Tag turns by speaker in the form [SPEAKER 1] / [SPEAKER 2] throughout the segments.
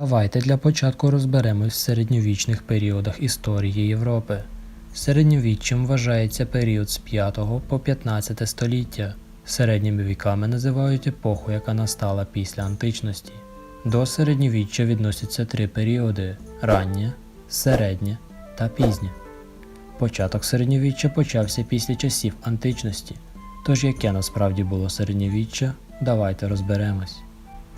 [SPEAKER 1] Давайте для початку розберемось в середньовічних періодах історії Європи. Середньовіччям вважається період з 5 по 15 століття. Середніми віками називають епоху, яка настала після античності. До середньовіччя відносяться три періоди: раннє, середнє та пізнє. Початок середньовіччя почався після часів античності. Тож яке насправді було середньовіччя, давайте розберемось.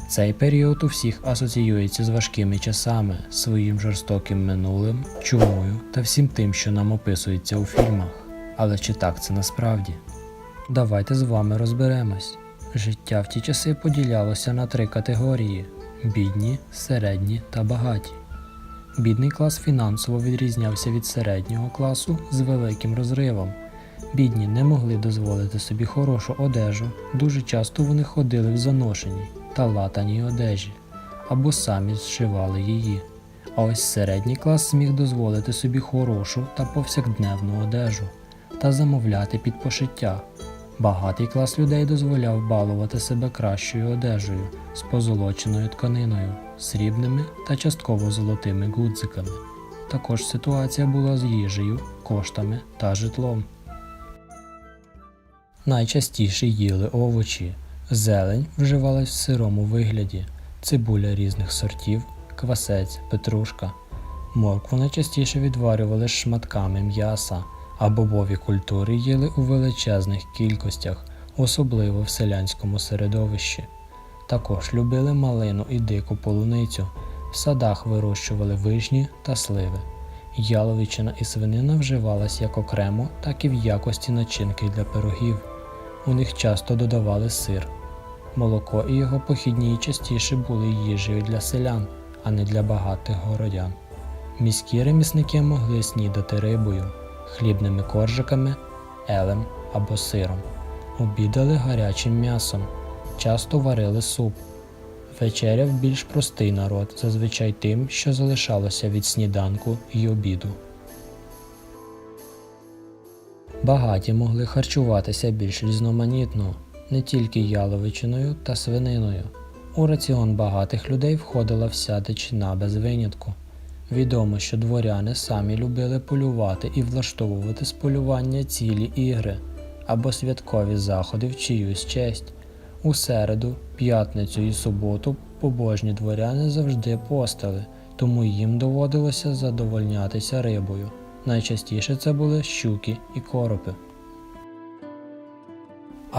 [SPEAKER 1] Цей період у всіх асоціюється з важкими часами, своїм жорстоким минулим, чумою та всім тим, що нам описується у фільмах. Але чи так це насправді? Давайте з вами розберемось. Життя в ті часи поділялося на три категорії: бідні, середні та багаті. Бідний клас фінансово відрізнявся від середнього класу з великим розривом. Бідні не могли дозволити собі хорошу одежу, дуже часто вони ходили в заношеній та латаній одежі, або самі зшивали її. А ось середній клас зміг дозволити собі хорошу та повсякденну одежу та замовляти під пошиття. Багатий клас людей дозволяв балувати себе кращою одежею з позолоченою тканиною, срібними та частково золотими гудзиками. Також ситуація була з їжею, коштами та житлом. Найчастіше їли овочі. Зелень вживалась в сирому вигляді, цибуля різних сортів, квасець, петрушка. Моркву найчастіше відварювали шматками м'яса, а бобові культури їли у величезних кількостях, особливо в селянському середовищі. Також любили малину і дику полуницю. В садах вирощували вишні та сливи. Яловичина і свинина вживалась як окремо, так і в якості начинки для пирогів. У них часто додавали сир. Молоко і його похідні частіше були їжею для селян, а не для багатих городян. Міські ремісники могли снідати рибою, хлібними коржиками, елем або сиром. Обідали гарячим м'ясом, часто варили суп. Вечеряв більш простий народ, зазвичай тим, що залишалося від сніданку і обіду. Багаті могли харчуватися більш різноманітно, не тільки яловичиною та свининою. У раціон багатих людей входила вся дичина без винятку. Відомо, що дворяни самі любили полювати і влаштовувати з полювання цілі ігри або святкові заходи в чиюсь честь. У середу, п'ятницю і суботу побожні дворяни завжди постили, тому їм доводилося задовольнятися рибою. Найчастіше це були щуки і коропи.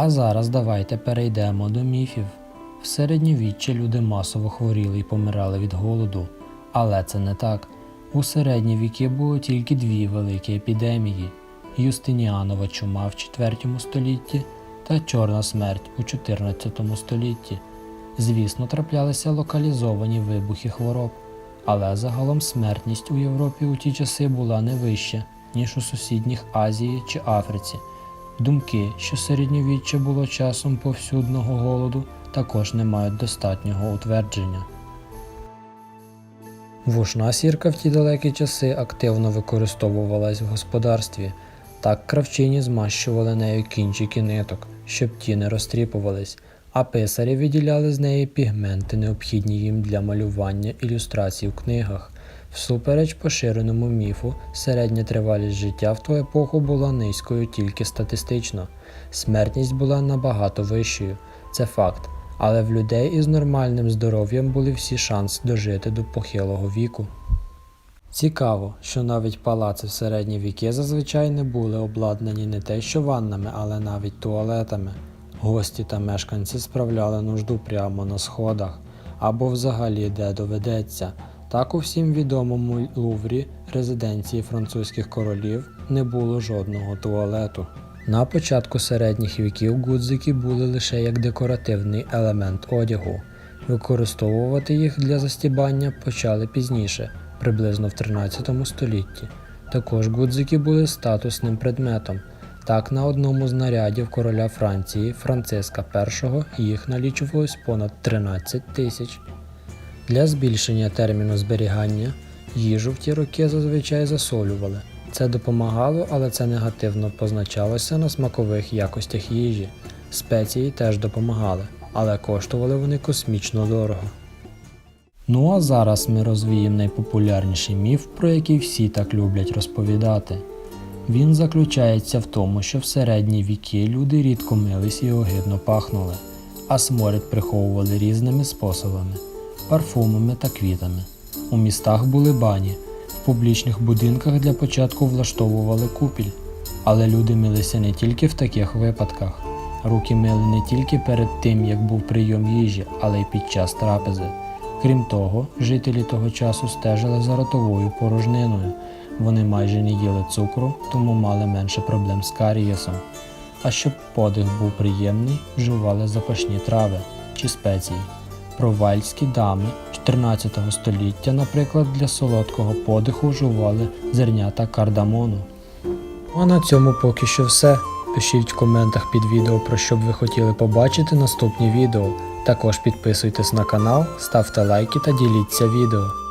[SPEAKER 1] А зараз давайте перейдемо до міфів. В середньовіччі люди масово хворіли і помирали від голоду. Але це не так. У середні віки було тільки дві великі епідемії: Юстиніанова чума в IV столітті та Чорна смерть у XIV столітті. Звісно, траплялися локалізовані вибухи хвороб, але загалом смертність у Європі у ті часи була не вища, ніж у сусідніх Азії чи Африці. Думки, що середньовіччя було часом повсюдного голоду, також не мають достатнього утвердження. Вушна сірка в ті далекі часи активно використовувалась в господарстві. Так кравчині змащували нею кінчики ниток, щоб ті не розтріпувались, а писарі виділяли з неї пігменти, необхідні їм для малювання ілюстрацій в книгах. Всупереч поширеному міфу, середня тривалість життя в ту епоху була низькою тільки статистично. Смертність була набагато вищою, це факт, але в людей із нормальним здоров'ям були всі шанси дожити до похилого віку. Цікаво, що навіть палаци в середні віки зазвичай не були обладнані не те що ваннами, але навіть туалетами. Гості та мешканці справляли нужду прямо на сходах або взагалі де доведеться. Так у всім відомому Луврі, резиденції французьких королів, не було жодного туалету. На початку середніх віків гудзики були лише як декоративний елемент одягу. Використовувати їх для застібання почали пізніше, приблизно в 13 столітті. Також гудзики були статусним предметом. Так, на одному з нарядів короля Франції Франциска І їх налічувалось понад 13 тисяч. Для збільшення терміну зберігання їжу в ті роки зазвичай засолювали. Це допомагало, але це негативно позначалося на смакових якостях їжі. Спеції теж допомагали, але коштували вони космічно дорого. Ну а зараз ми розвіємо найпопулярніший міф, про який всі так люблять розповідати. Він заключається в тому, що в середні віки люди рідко мились і огидно пахнули, а сморід приховували різними способами парфумами та квітами. У містах були бані, в публічних будинках для початку влаштовували купіль. Але люди милися не тільки в таких випадках. Руки мили не тільки перед тим, як був прийом їжі, але й під час трапези. Крім того, жителі того часу стежили за ротовою порожниною. Вони майже не їли цукру, тому мали менше проблем з карієсом. А щоб подих був приємний, вживали запашні трави чи спеції. Провальські дами 14 століття, наприклад, для солодкого подиху вживали зернята кардамону. А на цьому поки що все. Пишіть в коментах під відео, про що б ви хотіли побачити наступні відео. Також підписуйтесь на канал, ставте лайки та діліться відео.